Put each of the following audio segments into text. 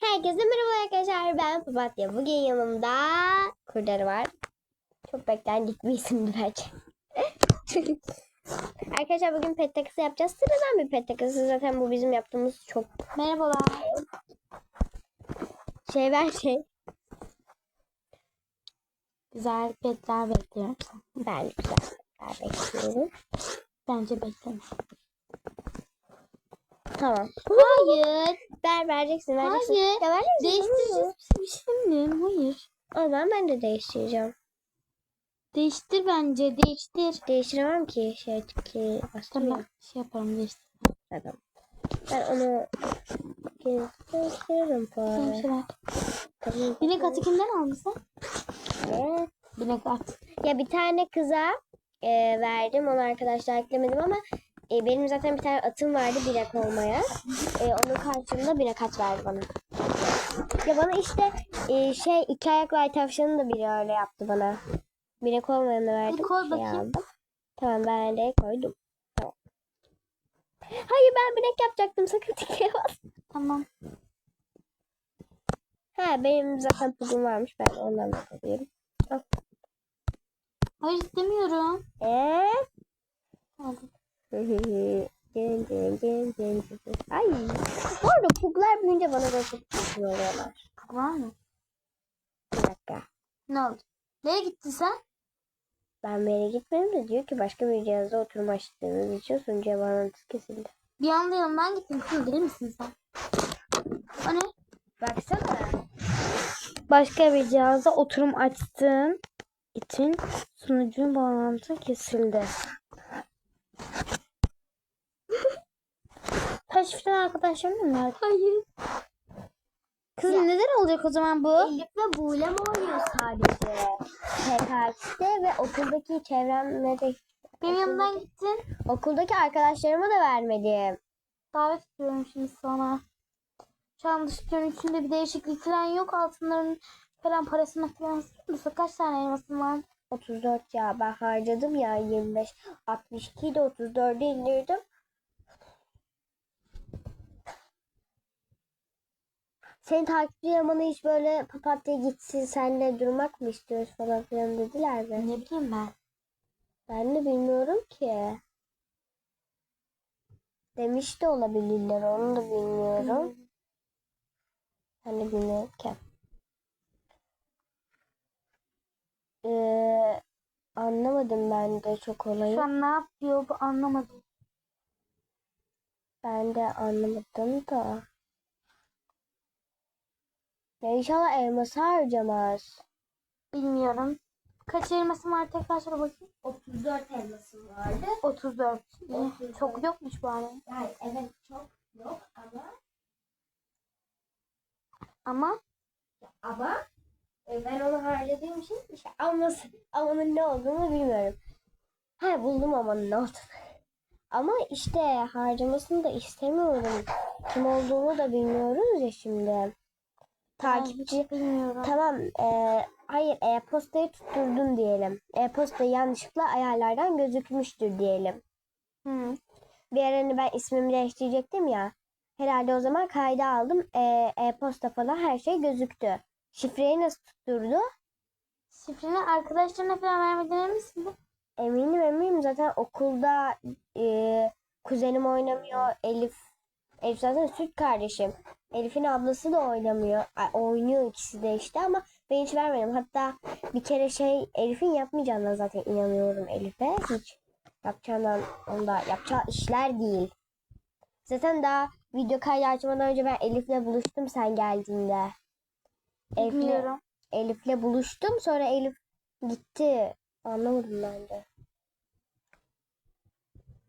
Herkese merhaba arkadaşlar. Ben Papatya. Bugün yanımda kurdele var. Çok beklendik bir isimdi bence. arkadaşlar bugün pet takısı yapacağız. Sıradan bir pet takısı. Zaten bu bizim yaptığımız çok Merhabalar. şey ver şey. Güzel petler bekliyorum. Ben güzel petler bekliyorum. Bence bekleme. Tamam. Hayır. Ver vereceksin. vereceksin. Hayır. Ya vereceksin. Değiştireceğiz bir şey mi? Hayır. O zaman ben de değiştireceğim. Değiştir bence. Değiştir. Değiştiremem ki şey ki. Tamam. Şey yaparım değiştir. Tamam. Ben onu arada. şey ver. Tamam. Binek atı kimden aldın sen? Ne? Binek at. Ya bir tane kıza e, verdim. Onu arkadaşlar eklemedim ama e, benim zaten bir tane atım vardı binek olmaya. E, onun karşılığında binek at verdi bana. Ya bana işte e, şey iki ayaklı ay tavşanı da biri öyle yaptı bana. Binek olmayanı verdim. Hadi koy şey bakayım. aldım. Tamam ben de koydum. Tamam. Hayır ben binek yapacaktım sakın bas. Tamam. Ha benim zaten pugum varmış ben ondan da alayım. Hayır istemiyorum. Eee? Aldım. Cin, cin, cin, cin. Ay. Bu arada puglar büyüyünce bana böyle çok oluyorlar. Puk var mı? Bir dakika. Ne oldu? Nereye gittin sen? Ben bir yere gitmedim de diyor ki başka bir cihazda oturum açtığınız için sunucuya bağlantısı kesildi. Bir anda yanımdan gittin. Kız deli misin sen? O ne? Baksana. Başka bir cihazda oturum açtığın için sunucunun bağlantı kesildi. Taşiften arkadaşlarım mı var? Hayır. Kızım neden olacak o zaman bu? Elif'le Buğlem oynuyor sadece. PKX'de ve okuldaki çevremde de Benim yanımdan gittin. okuldaki arkadaşlarıma da vermedim. Davet ediyorum şimdi sana. Şu an dış görünüşünde bir değişiklik falan yok. Altınların falan parasına falan sıkıntı. Kaç tane elmasın var? 34 ya ben harcadım ya 25 62 de 34'e indirdim. Senin takipçilerin bana hiç böyle papatya gitsin senle durmak mı istiyoruz falan filan dediler mi? Ne bileyim ben. Ben de bilmiyorum ki. Demiş de olabilirler onu da bilmiyorum. Ben de bilmiyorum ki. Ee, anlamadım ben de çok olayı. An ne yapıyor bu anlamadım. Ben de anlamadım da. Ya inşallah elması harcamaz. Bilmiyorum. Kaç elmasım var tekrar söyle bakayım. 34 elmasım vardı. 34. İyi. 34. Çok yokmuş bari. Yani evet çok yok ama Ama ama e, ben onu harcadığım için işte aması, amanın ne olduğunu bilmiyorum. Ha buldum amanın ne olduğunu. Ama işte harcamasını da istemiyorum. Kim olduğunu da bilmiyoruz ya şimdi. Takipçi. Tamam. eee, hayır e-postayı tutturdun diyelim. E-posta yanlışlıkla ayarlardan gözükmüştür diyelim. Hı. Bir ara hani ben ismimi değiştirecektim ya. Herhalde o zaman kayda aldım. E- E-posta falan her şey gözüktü. Şifreyi nasıl tutturdu? Şifreni arkadaşlarına falan vermeden emin misin? Eminim eminim zaten okulda eee, kuzenim oynamıyor. Elif Elif zaten süt kardeşim. Elif'in ablası da oynamıyor. Ay, oynuyor ikisi de işte ama ben hiç vermedim. Hatta bir kere şey Elif'in yapmayacağına zaten inanıyorum Elif'e. Hiç yapacağından onda yapacağı işler değil. Zaten daha video kaydı açmadan önce ben Elif'le buluştum sen geldiğinde. Elif'le. Elif'le buluştum. Sonra Elif gitti. Anlamadım ben de.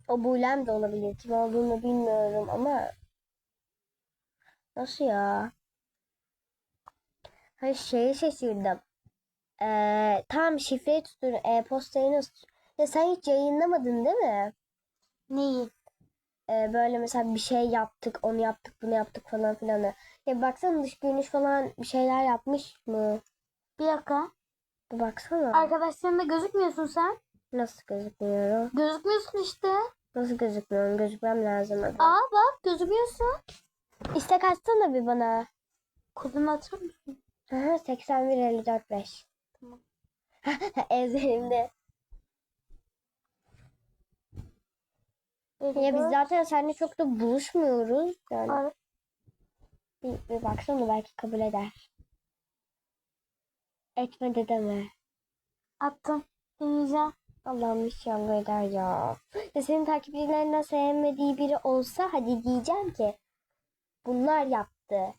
O Bulem de olabilir. Kim olduğunu bilmiyorum ama nasıl ya? Hayır şeye şaşırdım. Ee, tam şifreyi tuttur. E-postayı nasıl Ya sen hiç yayınlamadın değil mi? Neyi? Ee, böyle mesela bir şey yaptık, onu yaptık, bunu yaptık falan filan. Ya baksana dış görünüş falan bir şeyler yapmış mı? Bir dakika. Bir baksana. Arkadaşlarında gözükmüyorsun sen. Nasıl gözükmüyorum? Gözükmüyorsun işte. Nasıl gözükmüyorum? Gözükmem lazım. Aa bak gözükmüyorsun. İstek atsana bir bana. Kodunu atır mısın? Aha, 81 54 5. Tamam. Ezberimde. Ya biz 54. zaten seninle çok da buluşmuyoruz. Yani Ar- bir, bir baksana belki kabul eder. Etmedi deme. attım. Deneyeceğim. Allah'ım inşallah eder ya. ya. Senin takipçilerinden sevmediği biri olsa hadi diyeceğim ki bunlar yaptı.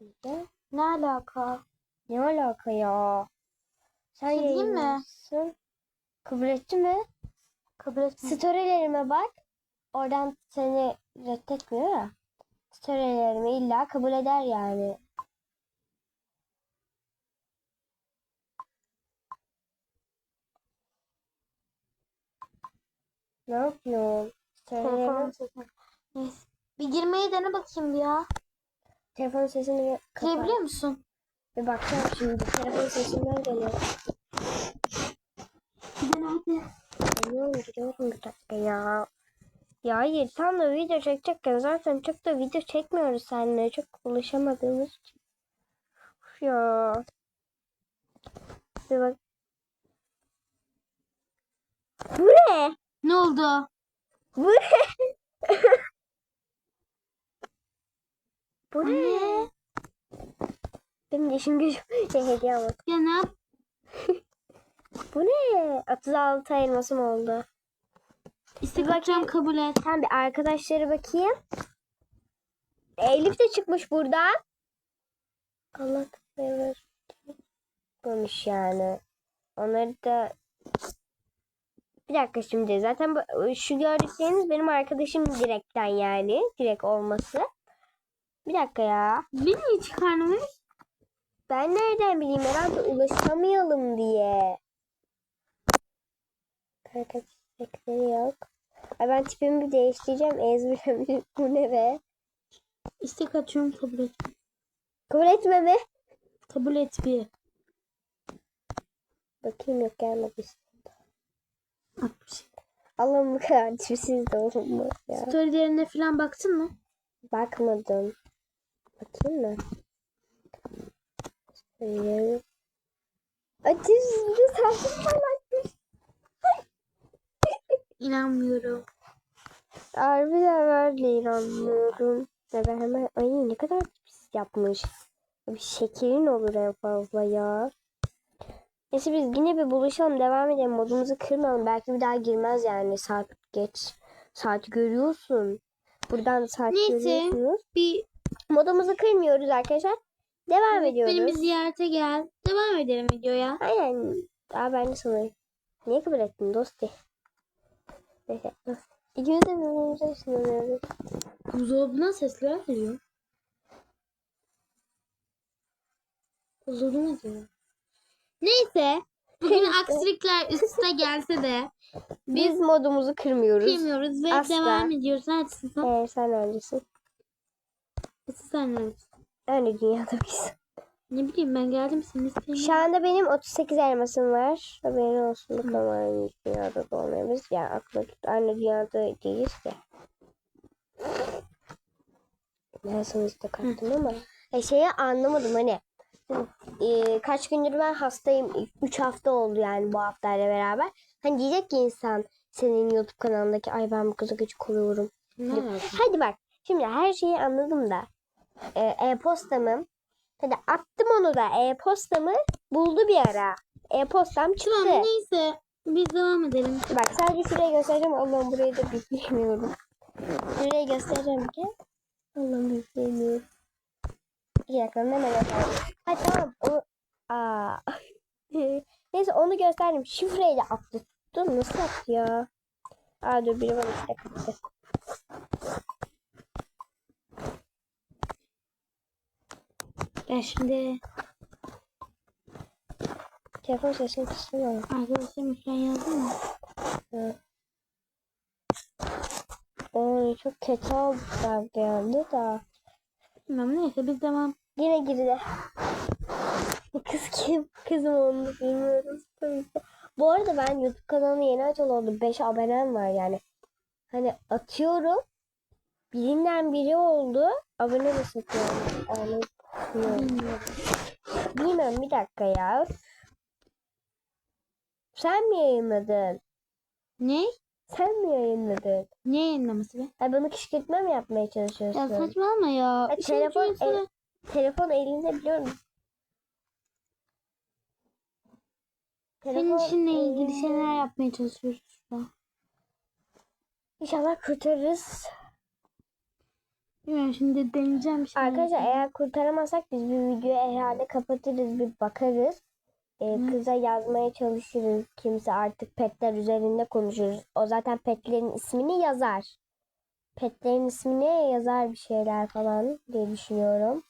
Diyeceğim. Ne alaka? Ne alaka ya? Sen Şey diyeyim mi? Kabul etti mi? Kabul etmiyorum. Storylerime bak. Oradan seni reddetmiyor ya. Storylerimi illa kabul eder yani. Ne yapıyorsun? Telefonum sesini. Neyse. Girmeyi dene bakayım bir ya. telefon sesini kapat. Girebiliyor musun? Bir bakacağım şimdi. Telefon sesinden geliyor. Dene hadi. Geliyorum gidiyorum bir dakika ya. Ya hayır tam da video çekecekken zaten çok da video çekmiyoruz seninle. Çok ulaşamadığımız için. Uf ya. Bir bak. Bu ne? Ne oldu? Bu ne? Bu ne? Benim yaşım gücüm. Şey hediye ama. Ya ne yap? Bu ne? 36 elmasım oldu. İstek atacağım kabul et. Sen bir arkadaşlara bakayım. Elif de çıkmış buradan. Allah kahretsin. Çıkmamış yani. Onları da bir dakika şimdi zaten bu, şu gördükleriniz benim arkadaşım direkten yani. Direkt olması. Bir dakika ya. Beni niye çıkarmış? Ben nereden bileyim herhalde ulaşamayalım diye. Arkadaş istekleri yok. Ay ben tipimi bir değiştireceğim. Ezberem bu ne be? İstek atıyorum kabul et. Kabul etme mi? Kabul et bir. Bakayım yok gelmedi. Atmış. Allah'ım bu kadar tipsiz de olunmaz ya. Storylerine falan baktın mı? Bakmadım. Bakayım mı? Şöyle. Ay tipsizde saçım parlakmış. İnanmıyorum. Harbiden öyle inanmıyorum. Ya ben hemen ay ne kadar tipsiz yapmış. Bir şekerin olur en fazla ya. Neyse biz yine bir buluşalım devam edelim modumuzu kırmayalım. Belki bir daha girmez yani saat geç. Saat görüyorsun. Buradan saat Neyse. görüyorsunuz. Bir Modumuzu kırmıyoruz arkadaşlar. Devam ediyoruz. beni bir ziyarete gel. Devam edelim videoya. Aynen. Daha ben de sana. Niye kabul ettin dosti? Neyse. İkimiz de birbirimize ışınlanıyoruz. Buzdolabından sesler geliyor. Buzdolabı ne diyor? Neyse. Bugün aksilikler üst üste gelse de Biz modumuzu kırmıyoruz. bilmiyoruz ve Asla. devam ediyoruz. Neredesin sen? Ee, sen öncesin. Sen neredesin? Öyle dünyada biz. Ne bileyim ben geldim senin isteğine. Şu anda benim 38 elmasım var. Haberin olsun. Bakalım aynı dünyada da olmayabiliriz. Yani aklı tut. Aynı dünyada değiliz de. Ben sana işte kattım ama. E, şeyi anlamadım hani. e, kaç gündür ben hastayım. 3 hafta oldu yani bu haftayla beraber. Hani diyecek ki insan senin YouTube kanalındaki ay ben bu kıza gıcık oluyorum. Ne alaka? Hadi bak. Şimdi her şeyi anladım da. E, e-postamı. Hadi attım onu da. E-postamı buldu bir ara. E-postam çıktı. Tamam neyse. Biz devam edelim. Bak sadece şurayı göstereceğim. Allah'ım burayı da bipleyemiyorum. Şurayı göstereceğim ki. Allah'ım bipleyemiyorum. Bir dakika hemen göstereyim. Ha tamam. O... Aa. Neyse onu gösterdim. Şifreyi de attı. Dur nasıl attı ya? Aa dur biri bana işte kattı. Ben şimdi Telefon sesini kısmıyorum. arkadaşlarım falan yazdım mı? Oy çok kötü oldu anda da. Bilmem neyse biz devam. Yine girdi. Bu kız kim? Kızım onu bilmiyoruz tabii ki. Bu arada ben YouTube kanalı yeni açılı oldu. 5 abonem var yani. Hani atıyorum. Birinden biri oldu. abone mi satıyormuş? Yani, bilmiyorum. Bilmiyorum. Bir dakika ya. Sen mi yayınladın? Ne? Sen mi yayınladın? Ne yayınlaması be? Ay bunu kışkırtma mı yapmaya Ya çalışıyorsun? saçmalama ya. E, İşin telefon, ucu insana- Telefon elinde biliyorum. Senin işinle ilgili elinde. şeyler yapmaya çalışıyoruz şurada. İnşallah kurtarırız. Bilmiyorum şimdi deneyeceğim şimdi. Arkadaşlar eğer kurtaramazsak biz bir videoyu herhalde kapatırız bir bakarız. Ee, kıza yazmaya çalışırız. Kimse artık petler üzerinde konuşuruz. O zaten petlerin ismini yazar. Petlerin ismini yazar bir şeyler falan diye düşünüyorum.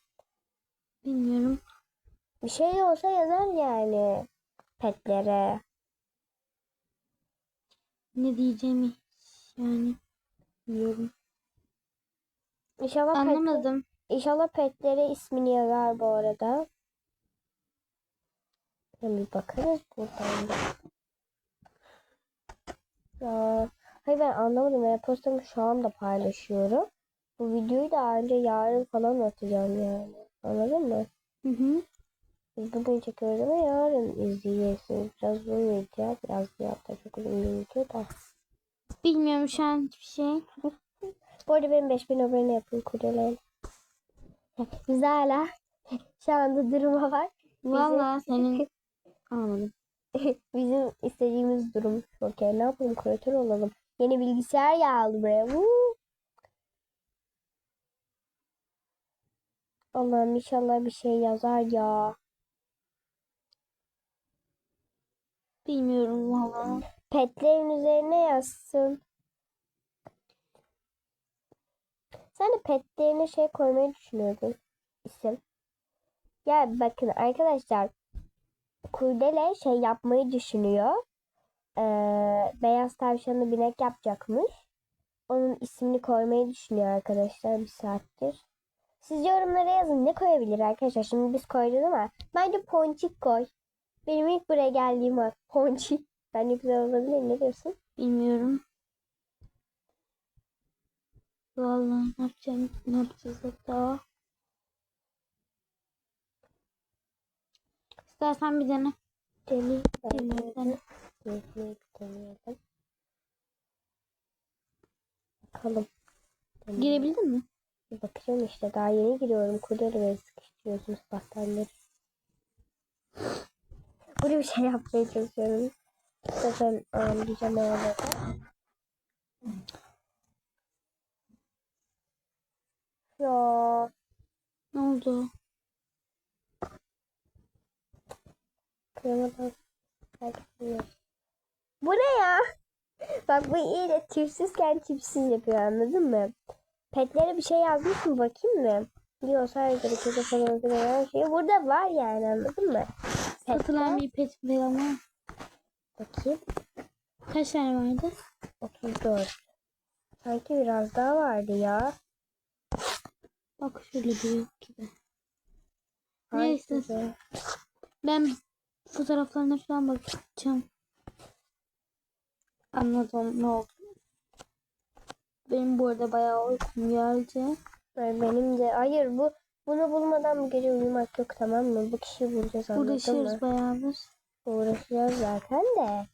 Bilmiyorum. Bir şey olsa yazar yani petlere. Ne diyeceğimi hiç yani bilmiyorum. İnşallah, Anlamadım. inşallah petlere ismini yazar bu arada. Hemen bir bakarız buradan da. Ya, hayır ben anlamadım. E-postamı şu anda paylaşıyorum. Bu videoyu da ayrıca yarın falan atacağım yani. Anladın mı? Hı hı. Biz bugün çekiyoruz ama yarın izleyeceksiniz. Biraz uzun video. Biraz bir hafta çok uzun bir video da. Bilmiyorum şu an hiçbir şey. Bu arada benim 5000 abone yapın kuryeleyin. Biz hala şu anda duruma var. Valla senin anlamadım. Bizim istediğimiz durum. Okey ne yapalım küratör olalım. Yeni bilgisayar geldi buraya. Woo! Allah'ım inşallah bir şey yazar ya. Bilmiyorum valla. Petlerin üzerine yazsın. Sen de petlerine şey koymayı düşünüyordun. İsim. Ya bakın arkadaşlar. Kurdele şey yapmayı düşünüyor. Ee, beyaz tavşanı binek yapacakmış. Onun ismini koymayı düşünüyor arkadaşlar bir saattir. Siz yorumlara yazın ne koyabilir arkadaşlar. Şimdi biz koyduk ama bence ponçik koy. Benim ilk buraya geldiğim var. Ponçik. Bence güzel olabilir. Ne diyorsun? Bilmiyorum. Valla ne yapacağım? Ne yapacağız hatta? İstersen bir dene. Deneyim. Deneyim, dene. Deneyelim. Deneyelim. Bakalım. Deneyelim. Girebildin mi? Bir bakacağım işte. Daha yeni giriyorum. Kurdele ve sıkıştırıyorsunuz pastanları. Burada bir şey yapmaya çalışıyorum. Zaten anlayacağım arada. Ya Ne oldu? Bu ne ya? Bak bu iyice tipsizken tipsiz yapıyor anladın mı? Petlere bir şey yazmış mı bakayım mı? Yok sadece kızı falan her şey burada var yani anladın mı? Satılan Petler, bir pet var. bakayım Kaç tane vardı? 34. Sanki biraz daha vardı ya. Bak şöyle bir yok gibi. Neyse. Hangisi? Ben fotoğraflarına falan bakacağım. Anladım ne oldu. Benim bu arada bayağı uykum geldi. Ay, Benim de hayır bu bunu bulmadan bu gece uyumak yok tamam mı? Bu kişiyi bulacağız anladın Uğraşıyoruz mı? bayağıdır. Uğraşacağız zaten de.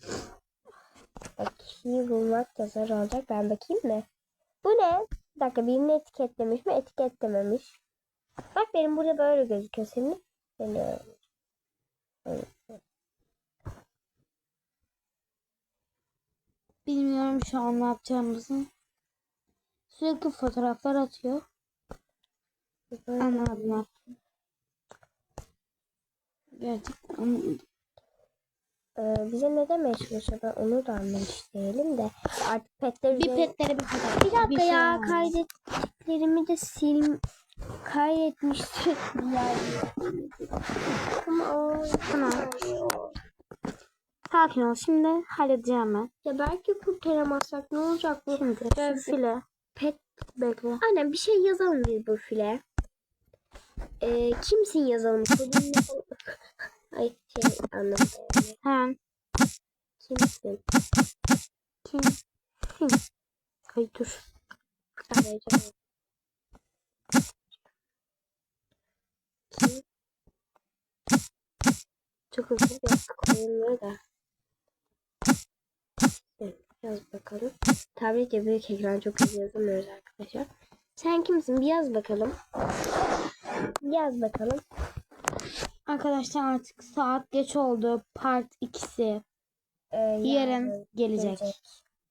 Bak kişiyi bulmak da zor olacak. Ben bakayım mı? Bu ne? Bir dakika birini etiketlemiş mi? Etiketlememiş. Bak benim burada böyle gözüküyor. Senin Seni Bilmiyorum şu an ne yapacağımızı. Sürekli fotoğraflar atıyor. Anladım. Gerçekten anladım. Ee, bize ne demeye çalışıyor ben onu da anlamış değilim de. Artık petler Bir petlere bir fotoğraf. Bir dakika şey ya kaydettiklerimi de sil kaydetmiştim yani. Ama Tamam. Sakin ol. Şimdi halledeceğim ben. ya belki kurtaramazsak ne olacak bu? Şimdi Ben- şu file. Pet Bekle. Aynen bir şey yazalım biz bu file. Ee, kimsin yazalım? Ay şey anlatayım. Sen. Kimsin? Kimsin? Ay dur. Arayacağım. Kim? Çok hızlı yaptık oyunları da. Yaz bakalım. Tabii ki büyük ekran çok hızlı yazamıyoruz arkadaşlar. Sen kimsin? Bir yaz bakalım. Yaz bakalım. Arkadaşlar artık saat geç oldu. Part 2'si Ee, yarın gelecek.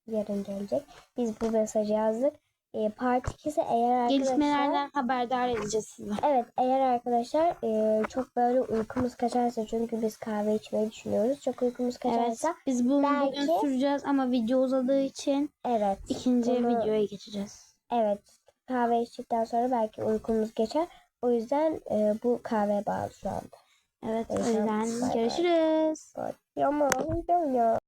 Yarın gelecek. Biz bu mesajı yazdık. Ee, part 2'si eğer arkadaşlar... Gelişmelerden haberdar edeceğiz sizi. Evet eğer arkadaşlar e, çok böyle uykumuz kaçarsa çünkü biz kahve içmeyi düşünüyoruz. Çok uykumuz Evet. kaçarsa Biz bunu belki- bugün süreceğiz ama video uzadığı için evet. ikinci Bunu- videoya geçeceğiz. Evet. Kahve içtikten sonra belki uykumuz geçer. O yüzden e, bu kahve bağlı şu anda. Evet o yüzden görüşürüz. Ya ama ya.